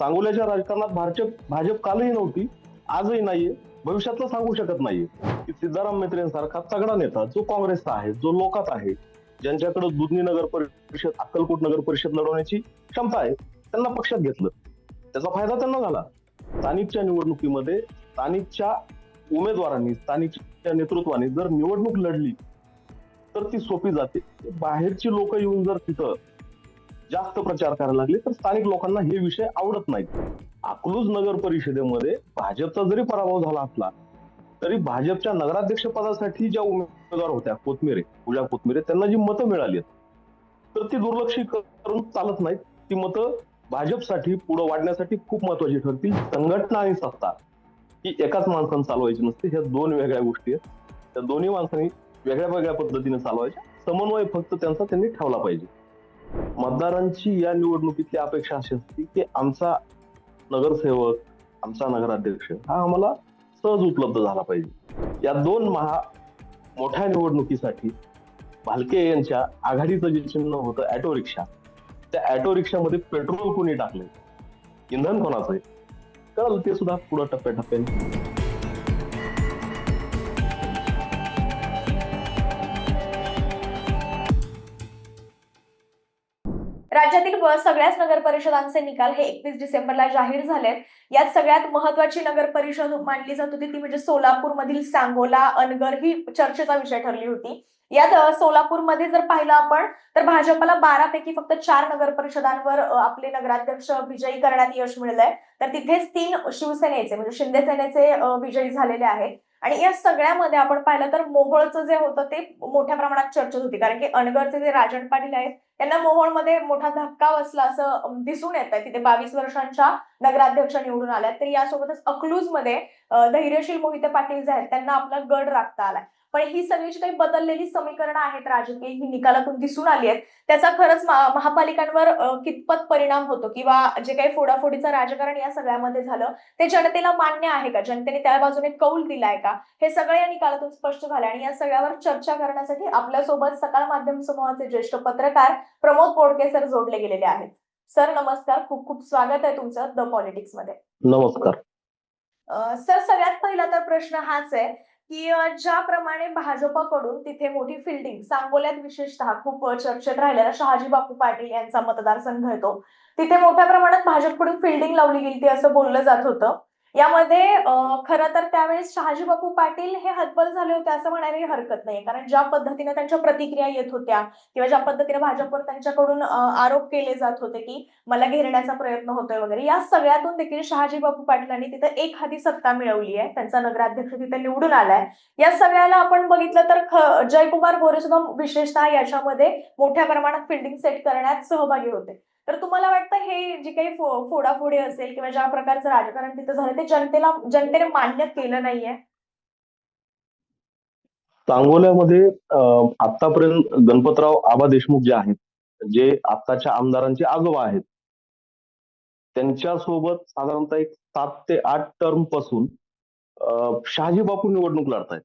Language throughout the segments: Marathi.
सांगोल्याच्या राजकारणात भाजप भाजप कालही नव्हती आजही नाहीये भविष्यातलं सांगू शकत नाहीये. की सिद्धाराम मेत्रेंसारखा तगडा नेता जो काँग्रेसचा आहे जो लोकात आहे ज्यांच्याकडे दुधनी नगर परिषद अक्कलकोट नगर परिषद लढवण्याची क्षमता आहे त्यांना पक्षात घेतलं. त्याचा फायदा त्यांना झाला. स्थानिकच्या निवडणुकीमध्ये स्थानिकच्या उमेदवारांनी स्थानिकच्या नेतृत्वाने जर निवडणूक लढली तर ती सोपी जाते. बाहेरची लोक येऊन जर तिथं जास्त प्रचार करायला लागले तर स्थानिक लोकांना हे विषय आवडत नाहीत. अकलूज नगर परिषदेमध्ये भाजपचा जरी पराभव झाला असला तरी भाजपच्या नगराध्यक्ष पदासाठी ज्या उमेदवार होत्या कोथमिरे पूजा कोथमिरे त्यांना जी मतं मिळाली तर ती दुर्लक्षी करून चालत नाहीत. ती मतं भाजपसाठी पुढे वाढण्यासाठी खूप महत्वाची ठरतील. संघटना आणि सत्ता ही एकाच माणसानं चालवायची नसते. ह्या दोन वेगळ्या गोष्टी आहेत. त्या दोन्ही माणसांनी वेगळ्या वेगळ्या पद्धतीने चालवायच्या. समन्वय फक्त त्यांचा त्यांनी ठेवला पाहिजे. मतदारांची या निवडणुकीतली अपेक्षा अशी असते की आमचा नगरसेवक आमचा नगराध्यक्ष हा आम्हाला सहज उपलब्ध झाला पाहिजे. या दोन महा मोठ्या निवडणुकीसाठी भालके यांच्या आघाडीचं जे चिन्ह होतं ऑटो रिक्षा त्या ऑटो रिक्षामध्ये पेट्रोल कोणी टाकले इंधन कोणाचं आहे? कळलं ते सुद्धा पुढं टप्प्याटप्प्याने. राज्यातील सगळ्याच नगर परिषदांचे निकाल हे एकवीस डिसेंबरला जाहीर झालेत. यात सगळ्यात महत्वाची नगर परिषद मानली जात होती ती म्हणजे सोलापूरमधील सांगोला अनगर ही चर्चेचा विषय ठरली होती. यात सोलापूरमध्ये जर पाहिलं आपण तर भाजपला बारा पैकी फक्त चार नगर परिषदांवर आपले नगराध्यक्ष विजयी करण्यात यश मिळलंय. तर तिथेच तीन शिवसेनेचे म्हणजे शिंदे सेनेचे विजयी झालेले आहेत. आणि या सगळ्यामध्ये आपण पाहिलं तर मोहोळचं जे होतं ते मोठ्या प्रमाणात चर्चेत होती. कारण की अनगरचे जे राजन पाटील आहेत त्यांना मोहोळमध्ये मोठा धक्का बसला असं दिसून येत आहे तिथे बावीस वर्षांच्या नगराध्यक्ष निवडून आल्या तर यासोबतच अकलूजमध्ये धैर्यशील मोहिते पाटील जे आहेत त्यांना आपला गड राखता आलाय. पण ही सगळी जी काही बदललेली समीकरणं आहेत राजकीय ही निकालातून दिसून आली आहेत. त्याचा खरंच महापालिकांवर कितपत परिणाम होतो? किंवा जे काही फोडाफोडीचं राजकारण या सगळ्यामध्ये झालं ते जनतेला मान्य आहे का? जनतेने त्या बाजूने कौल दिलाय का? हे सगळं या निकालातून स्पष्ट झालं आणि या सगळ्यावर चर्चा करण्यासाठी आपल्यासोबत सकाळ माध्यम समूहाचे ज्येष्ठ पत्रकार प्रमोद पोडके सर जोडले गेलेले आहेत. सर नमस्कार. खूप खूप स्वागत आहे तुमचं द पॉलिटिक्समध्ये. नमस्कार. सर सगळ्यात पहिला तर प्रश्न हाच आहे की ज्याप्रमाणे भाजपकडून तिथे मोठी फिल्डिंग सांगोल्यात विशेषतः खूप चर्चेत राहिलेला शहाजी बापू पाटील यांचा मतदारसंघ येतो. तिथे मोठ्या प्रमाणात भाजपकडून फिल्डिंग लावली गेली ती असं बोललं जात होतं. यामध्ये खरं तर त्यावेळेस शहाजी बापू पाटील हे हतबल झाले होते असं म्हणायलाही हरकत नाही कारण ज्या पद्धतीने त्यांच्या प्रतिक्रिया येत होत्या किंवा ज्या पद्धतीने भाजपवर त्यांच्याकडून आरोप केले जात होते की मला घेरण्याचा प्रयत्न होतोय वगैरे या सगळ्यातून देखील शहाजी बापू पाटलांनी तिथे एक हाती सत्ता मिळवली आहे. त्यांचा नगराध्यक्ष तिथे निवडून आलाय. या सगळ्याला आपण बघितलं तर ख- जयकुमार गोरे सुद्धा विशेषतः याच्यामध्ये मोठ्या प्रमाणात फिल्डिंग सेट करण्यात सहभागी होते. तर तुम्हाला वाटतं हे जे काही फो- फोडाफोडी असेल किंवा ज्या प्रकारचं राजकारण तिथं झालं ते जनतेला जनतेने मान्य केलं नाहीये? सांगोल्यामध्ये आतापर्यंत गणपतराव आबा देशमुख जे आहेत जे आत्ताच्या आमदारांचे आजोबा आहेत त्यांच्यासोबत साधारणतः एक सात ते आठ टर्मपासून शहाजी बापू निवडणूक लढतायत.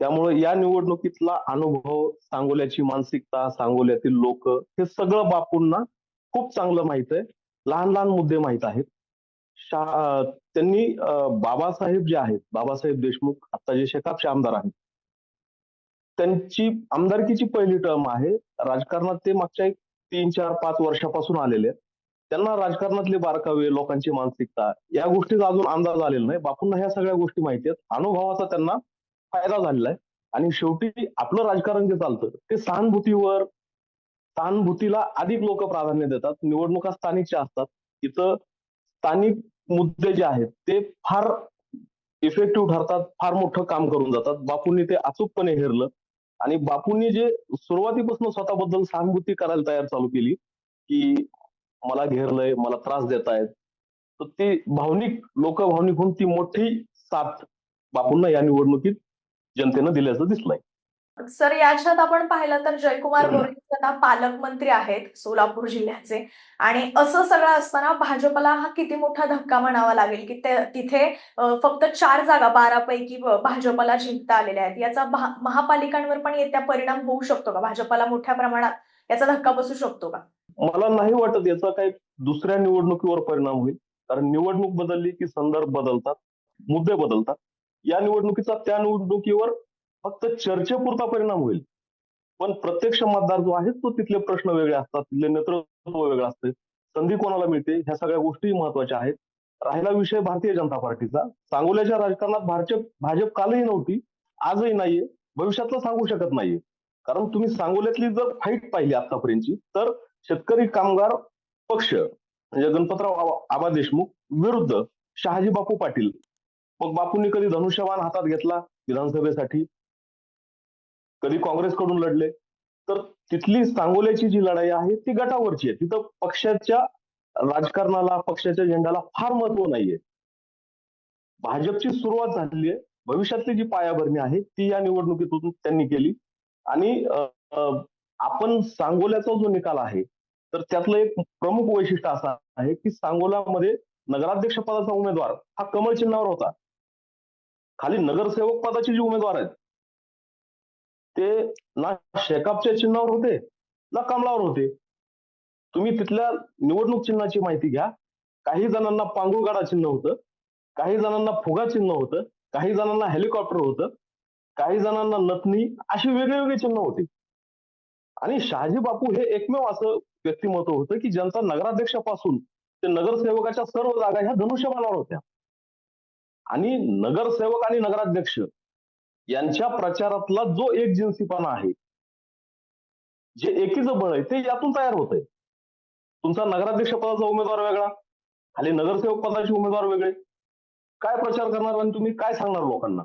त्यामुळे या निवडणुकीतला अनुभव सांगोल्याची मानसिकता सांगोल्यातील लोक हे सगळं बापूंना खूप चांगलं माहीत आहे. लहान लहान मुद्दे माहीत आहेत. त्यांनी बाबासाहेब जे आहेत बाबासाहेब देशमुख आता जे शेकापचे आमदार आहेत. त्यांची आमदारकीची पहिली टर्म आहे. राजकारणात ते मागच्या एक तीन चार पाच वर्षापासून आलेले आहेत. त्यांना राजकारणातले बारकावे लोकांची मानसिकता या गोष्टीचा अजून अंदाज आलेला नाही. बापूंना ह्या सगळ्या गोष्टी माहिती आहेत. अनुभवाचा त्यांना फायदा झालेला आहे. आणि शेवटी आपलं राजकारण जे चालतं ते सहानुभूतीवर सहानुभूतीला अधिक लोक प्राधान्य देतात. निवडणुका स्थानिकच्या असतात तिथं स्थानिक मुद्दे जे आहेत ते फार इफेक्टिव्ह ठरतात फार मोठं काम करून जातात. बापूंनी ते अचूकपणे हेरलं. आणि बापूंनी जे सुरुवातीपासून स्वतःबद्दल सहानुभूती करायला तयार चालू केली की मला घेरलंय मला त्रास देत आहेत तर ती भावनिक लोक भावनिक होऊन ती मोठी साथ बापूंना या निवडणुकीत जनतेनं दिल्याचं दिसलंय. सर याच्यात आपण पाहिलं तर जयकुमार गोरे आता पालकमंत्री आहेत सोलापूर जिल्ह्याचे. आणि असं सगळं असताना भाजपला हा किती मोठा धक्का म्हणावा लागेल की ते तिथे फक्त चार जागा बारा पैकी ब- भाजपला जिंकता आलेल्या आहेत. याचा महापालिकांवर पण येत्या परिणाम होऊ शकतो का? भाजपला मोठ्या प्रमाणात याचा धक्का बसू शकतो का? मला नाही वाटत याचा काही दुसऱ्या निवडणुकीवर परिणाम होईल. कारण निवडणूक बदलली की संदर्भ बदलतात मुद्दे बदलतात. या निवडणुकीचा त्या निवडणुकीवर फक्त चर्चेपुरता परिणाम होईल. पण प्रत्यक्ष मतदार जो आहे तो तिथले प्रश्न वेगळे असतात तिथले नेतृत्व वेगळं असते. संधी कोणाला मिळते ह्या सगळ्या गोष्टी महत्त्वाच्या आहेत. राहिला विषय भारतीय जनता पार्टीचा. सांगोल्याच्या राजकारणात भाजप भाजप कालही नव्हती आजही नाहीये भविष्यातलं सांगू शकत नाहीये. कारण तुम्ही सांगोल्यातली जर फाईट पाहिली आतापर्यंतची तर शेतकरी कामगार पक्ष म्हणजे गणपतराव आबा- देशमुख विरुद्ध शहाजी बापू पाटील. मग बापूंनी कधी धनुष्यबाण हातात घेतला विधानसभेसाठी? कधी काँग्रेसकडून लढले तर तिथली सांगोल्याची जी लढाई आहे ती गटावरची आहे. तिथं पक्षाच्या राजकारणाला पक्षाच्या झेंड्याला फार महत्त्व नाहीये. भाजपची सुरुवात झालेली आहे. भविष्यातली जी पायाभरणी आहे ती या निवडणुकीतून त्यांनी केली. आणि आपण सांगोल्याचा जो निकाल आहे तर त्यातलं एक प्रमुख वैशिष्ट्य असं आहे की सांगोल्यामध्ये नगराध्यक्ष पदाचा उमेदवार हा कमळ चिन्हावर होता. खाली नगरसेवक पदाचे जे उमेदवार आहेत ते ना शेकापच्या चिन्हावर होते ना कमलावर होते. तुम्ही तिथल्या निवडणूक चिन्हाची माहिती घ्या. काही जणांना पांगुळगाडा चिन्ह होतं काही जणांना फुगा चिन्ह होतं काही जणांना हेलिकॉप्टर होतं काही जणांना नथनी अशी वेगळी वेगळी चिन्ह होती. आणि शहाजी बापू हे एकमेव असं व्यक्तिमत्व होतं की ज्यांचा नगराध्यक्षापासून ते नगरसेवकाच्या सर्व जागा ह्या धनुष्यबाणावर होत्या. आणि नगरसेवक आणि नगराध्यक्ष यांच्या प्रचारातला जो एक जिन्सीपणा आहे जे एकीच बळ आहे ते यातून तयार होत आहे तुमचा नगराध्यक्ष पदाचा उमेदवार वेगळा खाली नगरसेवक पदाचे उमेदवार वेगळे. काय प्रचार करणार आणि तुम्ही काय सांगणार लोकांना?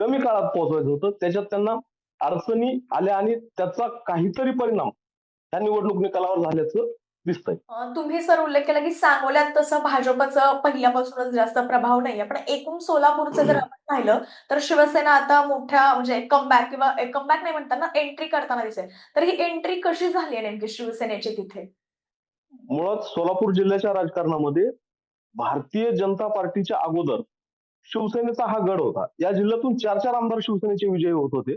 कमी काळात पोहोचवायचं होतं त्याच्यात त्यांना अडचणी आल्या आणि त्याचा काहीतरी परिणाम त्या निवडणूक निकालावर झाल्याचं दिसतंय. तुम्ही सर उल्लेख केला की सांगोल्यात तसं भाजपचं पहिल्यापासूनच जास्त प्रभाव नाहीये पण एकूण सोलापूरचं जर आपण पाहिलं तर शिवसेना आता मोठ्या म्हणजे कमबॅक किंवा कमबॅक नाही म्हणताना एंट्री करताना दिसेल. तर ही एंट्री कशी झाली आहे नेमकी शिवसेनेची तिथे? मुळात सोलापूर जिल्ह्याच्या राजकारणामध्ये भारतीय जनता पार्टीच्या अगोदर शिवसेनेचा हा गड होता. या जिल्ह्यातून चार चार आमदार शिवसेनेचे विजयी होत होते.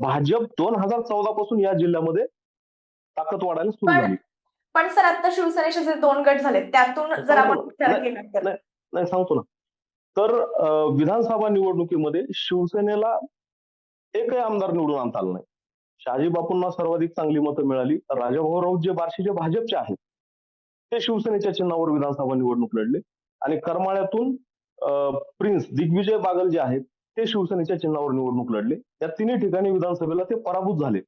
भाजप दोन हजार चौदा पासून या जिल्ह्यामध्ये ताकद वाढायला सुरू झाली. पण सर आता शिवसेनेचे जे दोन गट झाले त्यातून जर आपण नाही सांगतो ना. तर विधानसभा निवडणुकीमध्ये शिवसेनेला एकही आमदार निवडून आणता आला नाही. शहाजी बापूंना सर्वाधिक चांगली मतं मिळाली. राजाभाऊ राऊत जे बार्शीचे भाजपचे आहेत ते शिवसेनेच्या चिन्हावर विधानसभा निवडणूक लढले. आणि करमाळ्यातून अं, प्रिन्स दिग्विजय बागल जे आहेत ते शिवसेनेच्या चिन्हावर निवडणूक लढले. या तिन्ही ठिकाणी विधानसभेला ते पराभूत झाले.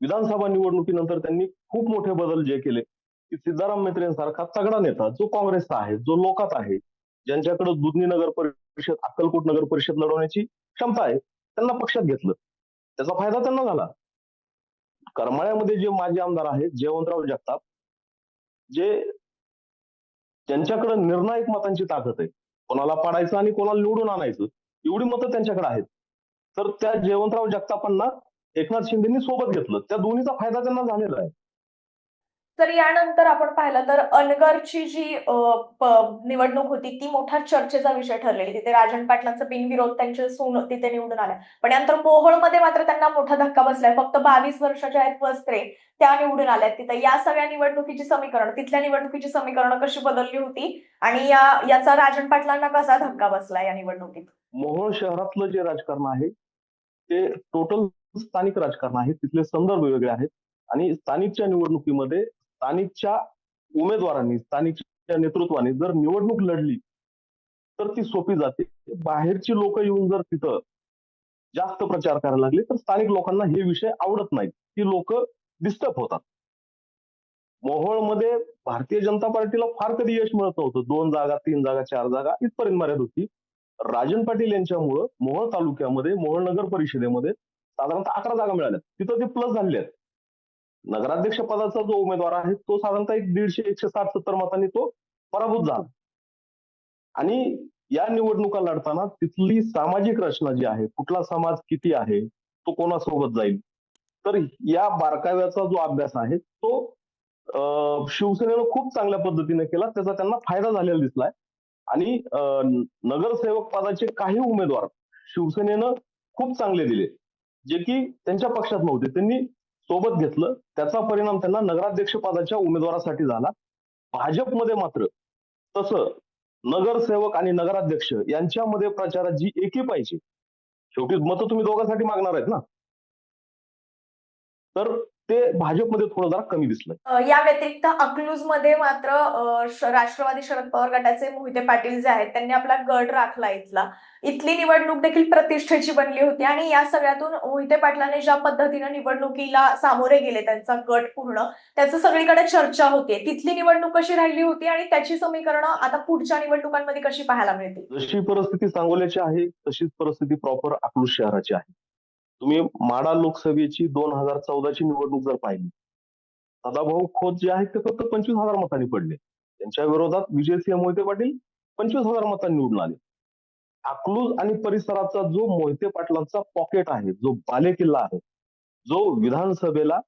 विधानसभा निवडणुकीनंतर त्यांनी खूप मोठे बदल जे केले की सिद्धाराम मेत्रेंसारखा तगडा नेता जो काँग्रेसचा आहे जो लोकात आहे ज्यांच्याकडे दुधनी नगर परिषद अक्कलकोट नगर परिषद लढवण्याची क्षमता आहे त्यांना पक्षात घेतलं. त्याचा फायदा त्यांना झाला. करमाळ्यामध्ये जे माजी आमदार आहेत जयवंतराव जगताप जे त्यांच्याकडे निर्णायक मतांची ताकद आहे. कोणाला पाडायचं आणि कोणाला निवडून आणायचं एवढी मतं त्यांच्याकडे आहेत. तर त्या जयवंतराव जगतापांना एकनाथ शिंदेनी सोबत घेतलं. त्या दोन्हीचा फायदा त्यांना झालेला आहे. तर यानंतर आपण पाहिलं तर अनगरची जी निवडणूक होती ती मोठा चर्चेचा विषय ठरलेली. तिथे राजन पाटलांचा बिनविरोध त्यांचे सून तिथे निवडून आल्या. पण यानंतर मोहोळमध्ये मात्र त्यांना मोठा धक्का बसलाय. फक्त बावीस वर्षाच्या आहेत वस्त्रे त्या निवडून आल्यात तिथे. या सगळ्या निवडणुकीची समीकरण तिथल्या निवडणुकीची समीकरण कशी बदलली होती? आणि या याचा राजन पाटलांना कसा धक्का बसला या निवडणुकीत? मोहोळ शहरातलं जे राजकारण आहे ते टोटल स्थानिक राजकारण आहे. तिथले संदर्भ वेगळे आहेत. आणि स्थानिकच्या निवडणुकीमध्ये स्थानिकच्या उमेदवारांनी स्थानिकच्या नेतृत्वाने जर निवडणूक लढली तर ती सोपी जाते. बाहेरची लोक येऊन जर तिथं जास्त प्रचार करायला लागले तर स्थानिक लोकांना हे विषय आवडत नाहीत. ती लोक डिस्टर्ब होतात. मोहोळमध्ये भारतीय जनता पार्टीला फार कधी यश मिळत नव्हतं. दोन जागा तीन जागा चार जागा इथपर्यंत मर्याद होती. राजन पाटील यांच्यामुळं मोहोळ तालुक्यामध्ये मोहोळ नगर परिषदेमध्ये साधारणतः अकरा जागा मिळाल्या. तिथं ते प्लस झाले आहेत. नगराध्यक्ष पदाचा जो उमेदवार आहे तो साधारणतः एक दीडशे एकशे साठ सत्तर मतांनी तो पराभूत झाला. आणि या निवडणुका लढताना तिथली सामाजिक रचना जी आहे कुठला समाज किती आहे तो कोणासोबत जाईल? तर या बारकाव्याचा जो अभ्यास आहे तो अं, शिवसेनेनं खूप चांगल्या पद्धतीने केला त्याचा त्यांना फायदा झालेला दिसलाय. आणि अं, नगरसेवक पदाचे काही उमेदवार शिवसेनेनं खूप चांगले दिले जे की त्यांच्या पक्षात नव्हते. त्यांनी सोबत घेतलं. त्याचा परिणाम त्यांना नगराध्यक्ष पदाच्या उमेदवारासाठी झाला. भाजपमध्ये मात्र तसं नगरसेवक आणि नगराध्यक्ष यांच्यामध्ये प्रचारात जी एकी पाहिजे. शेवटी मतं तुम्ही दोघांसाठी मागणार आहेत ना. तर ते भाजपमध्ये थोडं जरा कमी दिसलं या व्यतिरिक्त अकलूजमध्ये मात्र राष्ट्रवादी शरद पवार गटाचे मोहिते पाटील जे आहेत त्यांनी आपला गड राखला इथला. इथली निवडणूक देखील प्रतिष्ठेची बनली होती आणि या सगळ्यातून मोहिते पाटलांनी ज्या पद्धतीनं निवडणुकीला सामोरे गेले त्यांचा गट पूर्ण त्याचं सगळीकडे चर्चा होते. तिथली निवडणूक कशी राहिली होती आणि त्याची समीकरणं आता पुढच्या निवडणुकांमध्ये कशी पाहायला मिळतील? जशी परिस्थिती सांगोल्याची आहे तशीच परिस्थिती प्रॉपर अकलूज शहराची आहे. तुम्ही माडा लोकसभेची दोन हजार चौदाची निवडणूक जर पाहिली सदाभाऊ खोत जे आहेत ते फक्त पंचवीस हजार मतांनी पडले. त्यांच्या विरोधात विजयसिंह मोहिते पाटील पंचवीस हजार मतांनी निवडून आले. अकलूज आणि परिसराचा जो मोहिते पाटलांचा पॉकेट आहे जो बालेकिल्ला आहे जो विधानसभेला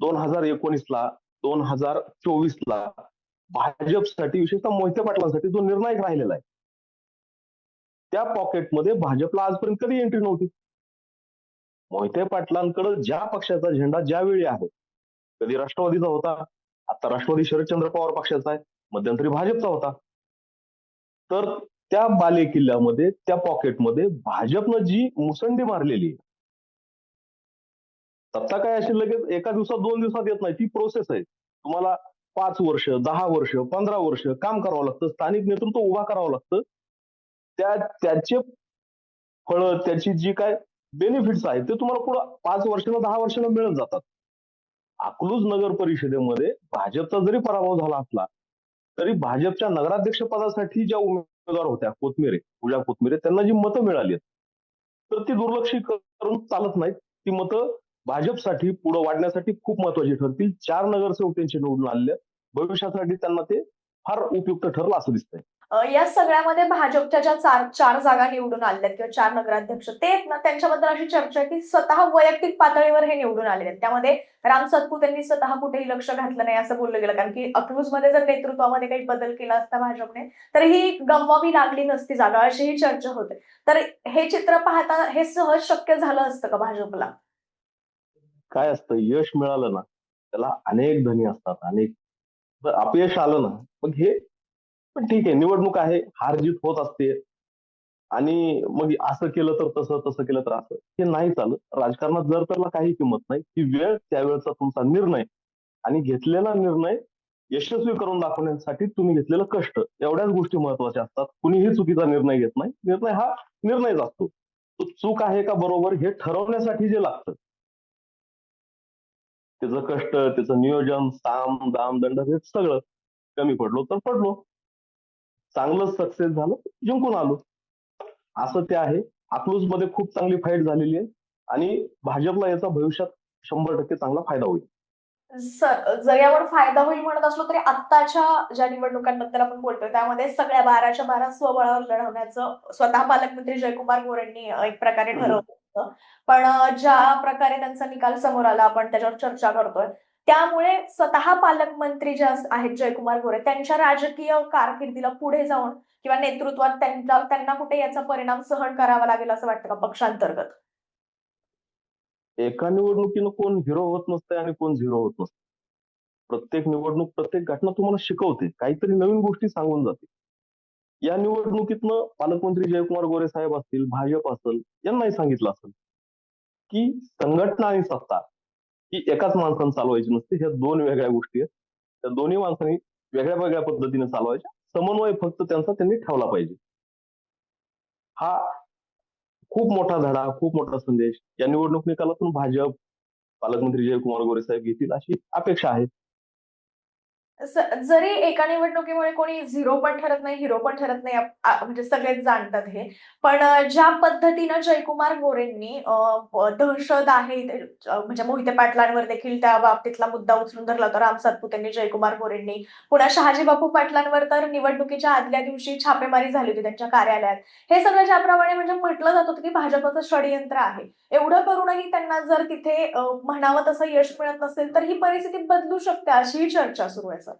दोन हजार एकोणीसला दोन हजार चोवीसला भाजपसाठी विशेषतः मोहिते पाटलांसाठी जो निर्णायक राहिलेला आहे त्या पॉकेटमध्ये भाजपला आजपर्यंत कधी एंट्री नव्हती. मोहिते पाटलांकडे ज्या पक्षाचा झेंडा ज्यावेळी आहे कधी राष्ट्रवादीचा होता आता राष्ट्रवादी शरदचंद्र पवार पक्षाचा आहे मध्यंतरी भाजपचा होता. तर त्या बाले किल्ल्यामध्ये त्या पॉकेटमध्ये भाजपनं जी मुसंडी मारलेली आहे सत्ता काय अशी लगेच? एका दिवसात दोन दिवसात येत नाही. ती प्रोसेस आहे. तुम्हाला पाच वर्ष दहा वर्ष पंधरा वर्ष काम करावं लागतं स्थानिक नेतृत्व उभा करावं लागतं. त्या त्याचे फळं त्याची जी काय बेनिफिट्स आहेत. ते तुम्हाला पुढं पाच वर्षाला दहा वर्षाला मिळत जातात. अकलूज नगर परिषदेमध्ये भाजपचा जरी पराभव झाला असला तरी भाजपच्या नगराध्यक्ष पदासाठी ज्या उमेदवार होत्या कोथमिरे पूजा कोथमिरे त्यांना जी मतं मिळाली आहेत, तर ती दुर्लक्षी करून चालत नाहीत. ती मतं भाजपसाठी पुढे वाढण्यासाठी खूप महत्वाची ठरतील. चार नगरसेवक त्यांचे निवडून आलेले भविष्यासाठी त्यांना ते फार उपयुक्त ठरलं असं दिसतंय. या सगळ्यामध्ये भाजपच्या ज्या चार चार जागा निवडून आलेल्या किंवा चार नगराध्यक्ष ते ना त्यांच्याबद्दल अशी चर्चा आहे की स्वतः वैयक्तिक पातळीवर हे निवडून आलेले आहेत. त्यामध्ये राम सतपूत यांनी स्वतः कुठेही लक्ष घातलं नाही असं बोललं गेलं. कारण की अक्रूजमध्ये जर नेतृत्वामध्ये काही बदल केला असता भाजपने तर ही गमवावी लागली नसती जागा अशी ही चर्चा होते. तर हे चित्र पाहता हे सहज शक्य झालं असतं का भाजपला? काय असतं? यश मिळालं ना त्याला अनेक धनी असतात अनेक. अपयश आलं ना मग हे पण ठीक आहे निवडणूक आहे हार जीत होत असते. आणि मग असं केलं तर तसं तसं केलं तर असं. हे नाही चालत. राजकारणात जर त्याला काही किंमत नाही ती वेळ त्यावेळचा तुमचा निर्णय. आणि घेतलेला निर्णय यशस्वी करून दाखवण्यासाठी तुम्ही घेतलेलं कष्ट. एवढ्याच गोष्टी महत्त्वाच्या असतात. कुणीही चुकीचा निर्णय घेत नाही. निर्णय हा निर्णयच असतो. तो चूक आहे का बरोबर हे ठरवण्यासाठी जे लागतं. त्याचं कष्ट त्याचं नियोजन साम दाम दंड हे सगळं कमी पडलो तर पडलो. चांगलं सक्सेस झालं जिंकून आलो. असं ते आहे. अकलूजमध्ये खूप चांगली फाईट झालेली आहे. आणि भाजपला याचा भविष्यात शंभर टक्के चांगला फायदा होईल. सर जरी यावर फायदा होईल म्हणत असलो तरी आत्ताच्या ज्या निवडणुकांबद्दल आपण बोलतोय त्यामध्ये सगळ्या बाराच्या बारा स्वबळावर लढवण्याचं स्वतः पालकमंत्री जयकुमार गोरेंनी एक प्रकारे ठरवलं होतं. पण ज्या प्रकारे त्यांचा निकाल समोर आला आपण त्याच्यावर चर्चा करतोय त्यामुळे स्वतः पालकमंत्री जे आहेत जयकुमार गोरे त्यांच्या राजकीय कारकिर्दीला पुढे जाऊन किंवा नेतृत्वात त्यांना त्यांना कुठे याचा परिणाम सहन करावा लागेल असं वाटतं का पक्षांतर्गत? एका निवडणुकीनं कोण हिरो होत नसतंय आणि कोण झिरो होत नसतं प्रत्येक निवडणूक प्रत्येक घटना तुम्हाला शिकवते. काहीतरी नवीन गोष्टी सांगून जाते. या निवडणुकीतनं पालकमंत्री जयकुमार गोरे साहेब असतील भाजप असेल यांनाही सांगितलं असेल की संघटना आणि सत्ता की एकाच माणसानं चालवायची नसते. ह्या दोन वेगळ्या गोष्टी आहेत. त्या दोन्ही माणसांनी वेगळ्या वेगळ्या पद्धतीने चालवायच्या. समन्वय फक्त त्यांचा त्यांनी ठेवला पाहिजे. हा खूप मोठा धडा खूप मोठा संदेश या निवडणूक निकालातून भाजप पालकमंत्री जयकुमार गोरे साहेब घेतील अशी अपेक्षा आहे. जरी एका निवडणुकीमुळे कोणी झिरो पण ठरत नाही हिरो पण ठरत नाही म्हणजे सगळेच जाणतात हे. पण ज्या पद्धतीनं जयकुमार गोरेंनी दहशत आहे म्हणजे मोहिते पाटलांवर देखील त्या बाबतीतला मुद्दा उचलून धरला होता. राम सातपुतेंनी जयकुमार गोरेंनी. पुन्हा शहाजी बापू पाटलांवर तर निवडणुकीच्या आदल्या दिवशी छापेमारी झाली होती त्यांच्या कार्यालयात. हे सगळं ज्याप्रमाणे म्हणजे म्हटलं जात होतं की भाजपचं षडयंत्र आहे. एवढं करूनही त्यांना जर तिथे म्हणावं तसं यश मिळत नसेल तर ही परिस्थिती बदलू शकते अशीही चर्चा सुरू आहे सर.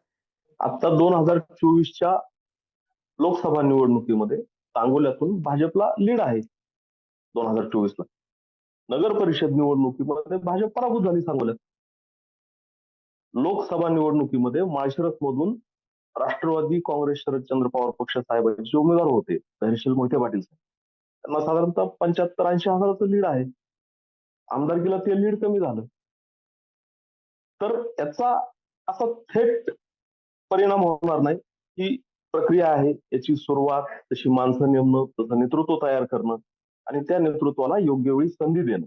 आता दोन हजार चोवीसच्या लोकसभा निवडणुकीमध्ये सांगोल्यातून भाजपला लीड आहे दोन हजार चोवीसला. नगर परिषद निवडणुकीमध्ये भाजप पराभूत झाली सांगोल्यात. लोकसभा निवडणुकीमध्ये माळशिरस मधून राष्ट्रवादी काँग्रेस शरदचंद्र पवार पक्ष साहेबांचे उमेदवार होते धैर्यशील मोहिते पाटील साहेब. त्यांना साधारणतः पंच्याहत्तर ऐंशी हजाराचं लीड आहे. आमदारकीला ते लीड कमी झालं. तर याचा असा थेट परिणाम होणार नाही ही प्रक्रिया आहे याची सुरुवात तशी माणसं नेमणं तसं नेतृत्व तयार करणं आणि त्या नेतृत्वाला योग्य वेळी संधी देणं.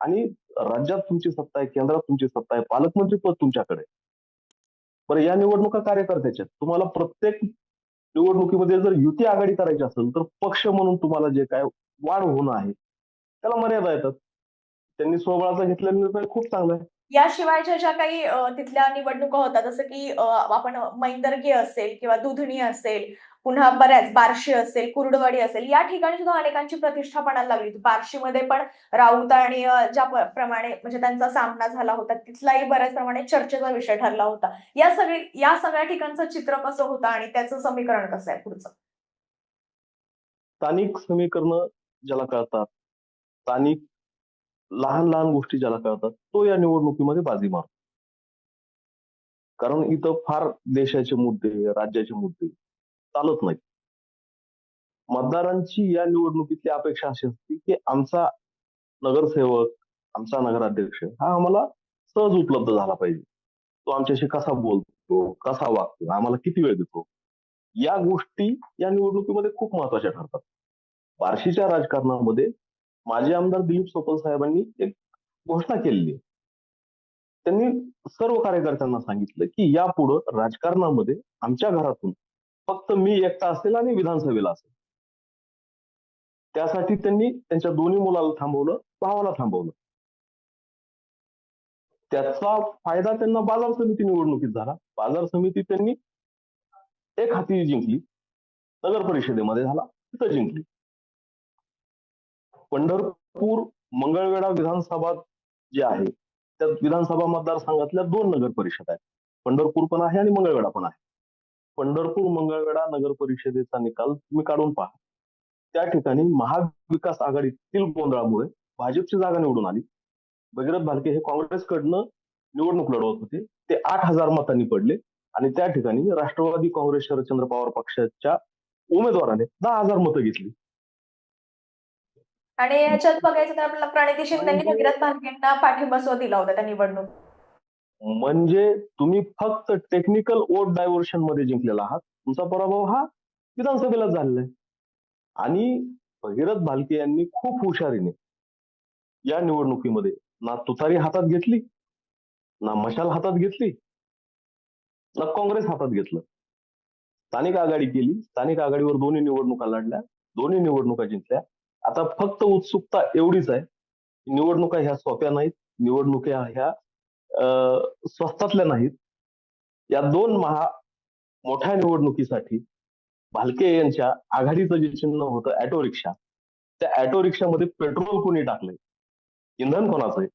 आणि राज्यात तुमची सत्ता आहे केंद्रात तुमची सत्ता आहे पालकमंत्री पद तुमच्याकडे बरं या निवडणुका कार्यकर्त्याच्या तुम्हाला प्रत्येक निवडणुकीमध्ये जर युती आघाडी करायची असेल तर पक्ष म्हणून तुम्हाला जे काय वाढ होणं आहे त्याला मर्यादा येतात. त्यांनी सोहळाचा घेतलेला निर्णय खूप चांगला आहे. याशिवायच्या ज्या काही तिथल्या निवडणुका होतात जसं की आपण मैंदर्गी असेल किंवा दुधणी असेल पुन्हा बऱ्याच बार्शी असेल कुर्डवाडी असेल या ठिकाणी सुद्धा अनेकांची प्रतिष्ठा पणाला लागली होती. बार्शीमध्ये पण राऊत आणि ज्या प्रमाणे म्हणजे त्यांचा सामना झाला होता तिथलाही बऱ्याच प्रमाणे चर्चेचा विषय ठरला होता. या सगळी या सगळ्या ठिकाणचं चित्र कसं होतं आणि त्याचं समीकरण कसं आहे पुढचं? स्थानिक समीकरण ज्याला कळतात स्थानिक लहान लहान गोष्टी ज्याला कळतात तो या निवडणुकीमध्ये बाजी मारतो. कारण इथं फार देशाचे मुद्दे राज्याचे मुद्दे चालत नाही मतदारांची या निवडणुकीतली अपेक्षा अशी असते की आमचा नगरसेवक आमचा नगराध्यक्ष हा आम्हाला सहज उपलब्ध झाला पाहिजे. तो आमच्याशी कसा बोलतो कसा वागतो आम्हाला किती वेळ देतो? या गोष्टी या निवडणुकीमध्ये खूप महत्त्वाच्या ठरतात. बार्शीच्या राजकारणामध्ये माजी आमदार दिलीप सोपल साहेबांनी एक घोषणा केलेली आहे. त्यांनी सर्व कार्यकर्त्यांना सांगितलं की यापुढं राजकारणामध्ये आमच्या घरातून फक्त मी एकटा असेल आणि विधानसभेला असेल. त्यासाठी त्यांनी त्यांच्या दोन्ही मुलाला थांबवलं भावाला थांबवलं. त्याचा फायदा त्यांना बाजार समिती निवडणुकीत झाला. बाजार समिती त्यांनी एक हाती जिंकली. नगर परिषदेमध्ये झाला. तिथं जिंकली. पंढरपूर मंगळवेढा विधानसभा जे आहे त्या विधानसभा मतदारसंघातल्या दोन नगर परिषद आहेत. पंढरपूर पण आहे आणि मंगळवेढा पण आहे. पंढरपूर मंगळवेढा नगर परिषदेचा निकाल तुम्ही काढून पहा. त्या ठिकाणी महाविकास आघाडीतील गोंधळामुळे भाजपची जागा निवडून आली. भगीरथ भालके हे काँग्रेसकडनं निवडणूक लढवत होते. ते आठ हजार मतांनी पडले आणि त्या ठिकाणी राष्ट्रवादी काँग्रेस शरदचंद्र पवार पक्षाच्या उमेदवाराने दहा हजार मतं घेतली. आणि ह्याच्यात बघायचं तर आपल्याला प्रणिती शिंदेनी भगीरथ भालकेंना पाठिंबा सुद्धा दिला होता त्या निवडणूक म्हणजे तुम्ही फक्त टेक्निकल वोट डायव्हर्शनमध्ये जिंकलेला आहात. तुमचा पराभव हा विधानसभेला झालेला आहे. आणि भगीरथ भालके यांनी खूप हुशारीने या निवडणुकीमध्ये ना तुतारी हातात घेतली ना मशाल हातात घेतली ना काँग्रेस हातात घेतलं. स्थानिक आघाडी केली. स्थानिक आघाडीवर दोन्ही निवडणुका लढल्या. दोन्ही निवडणुका जिंकल्या. आता फक्त उत्सुकता एवढीच आहे. निवडणुका ह्या सोप्या नाहीत. निवडणुका ह्या स्वस्तातल्या नाहीत. या दोन महा मोठ्या निवडणुकीसाठी भालके यांच्या आघाडीचं जे चिन्ह होतं ऑटो रिक्षा त्या ऑटो रिक्षामध्ये पेट्रोल कोणी टाकलंय? इंधन कोणाचं आहे?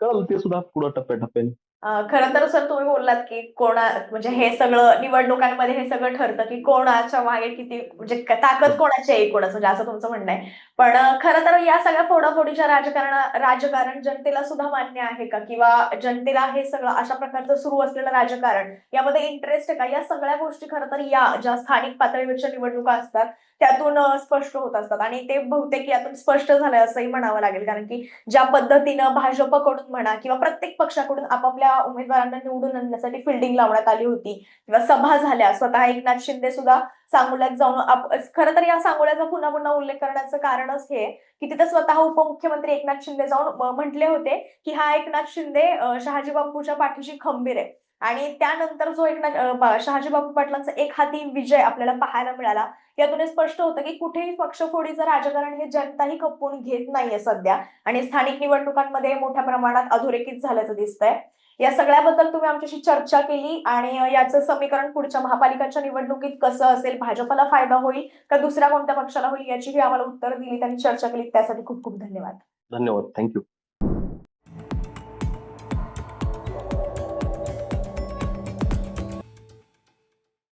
कळलं ते सुद्धा पुढं टप्प्याटप्प्याने. खरं तर सर तुम्ही बोललात की कोणा म्हणजे हे सगळं निवडणुकांमध्ये हे सगळं ठरतं की कोणाच्या मागे किती म्हणजे ताकद कोणाची आहे कोणाचं म्हणजे असं तुमचं म्हणणं आहे. पण खरं तर या सगळ्या फोडाफोडीच्या राजकारण राजकारण जनतेला सुद्धा मान्य आहे का? किंवा जनतेला हे सगळं अशा प्रकारचं सुरू असलेलं राजकारण यामध्ये इंटरेस्ट आहे का? या सगळ्या गोष्टी खरं तर या ज्या स्थानिक पातळीवरच्या निवडणुका असतात त्यातून स्पष्ट होत असतात. आणि ते बहुतेक यातून स्पष्ट झालंय असंही म्हणावं लागेल. कारण की ज्या पद्धतीनं भाजपकडून म्हणा किंवा प्रत्येक पक्षाकडून आपापल्या उमेदवारांना निवडून आणण्यासाठी फिल्डिंग लावण्यात आली होती किंवा सभा झाल्या. स्वतः एकनाथ शिंदे सुद्धा सांगोल्यात जाऊन आप- खरं तर या सांगोल्याचा पुन्हा पुन्हा उल्लेख करण्याचं कारणच हे की तिथे स्वतः उपमुख्यमंत्री एकनाथ शिंदे जाऊन म्हटले होते की हा एकनाथ शिंदे शहाजी बापूच्या पाठीशी खंबीर आहे. आणि त्यानंतर जो एकनाथ शहाजी बापू पाटलांचा एक हाती विजय आपल्याला पाहायला मिळाला यातून हे स्पष्ट होतं की कुठेही पक्षफोडीचं राजकारण हे जनताही खपवून घेत नाहीये सध्या आणि स्थानिक निवडणुकांमध्ये मोठ्या प्रमाणात अधोरेखित झाल्याचं दिसतंय. या सगळ्याबद्दल तुम्ही आमच्याशी चर्चा केली आणि याचं समीकरण पुढच्या महापालिकांच्या निवडणुकीत कसं असेल भाजपला फायदा होईल का दुसऱ्या कोणत्या पक्षाला होईल याचीही आम्हाला उत्तर दिली त्यांनी चर्चा केली त्यासाठी खूप खूप धन्यवाद. धन्यवाद. थँक्यू.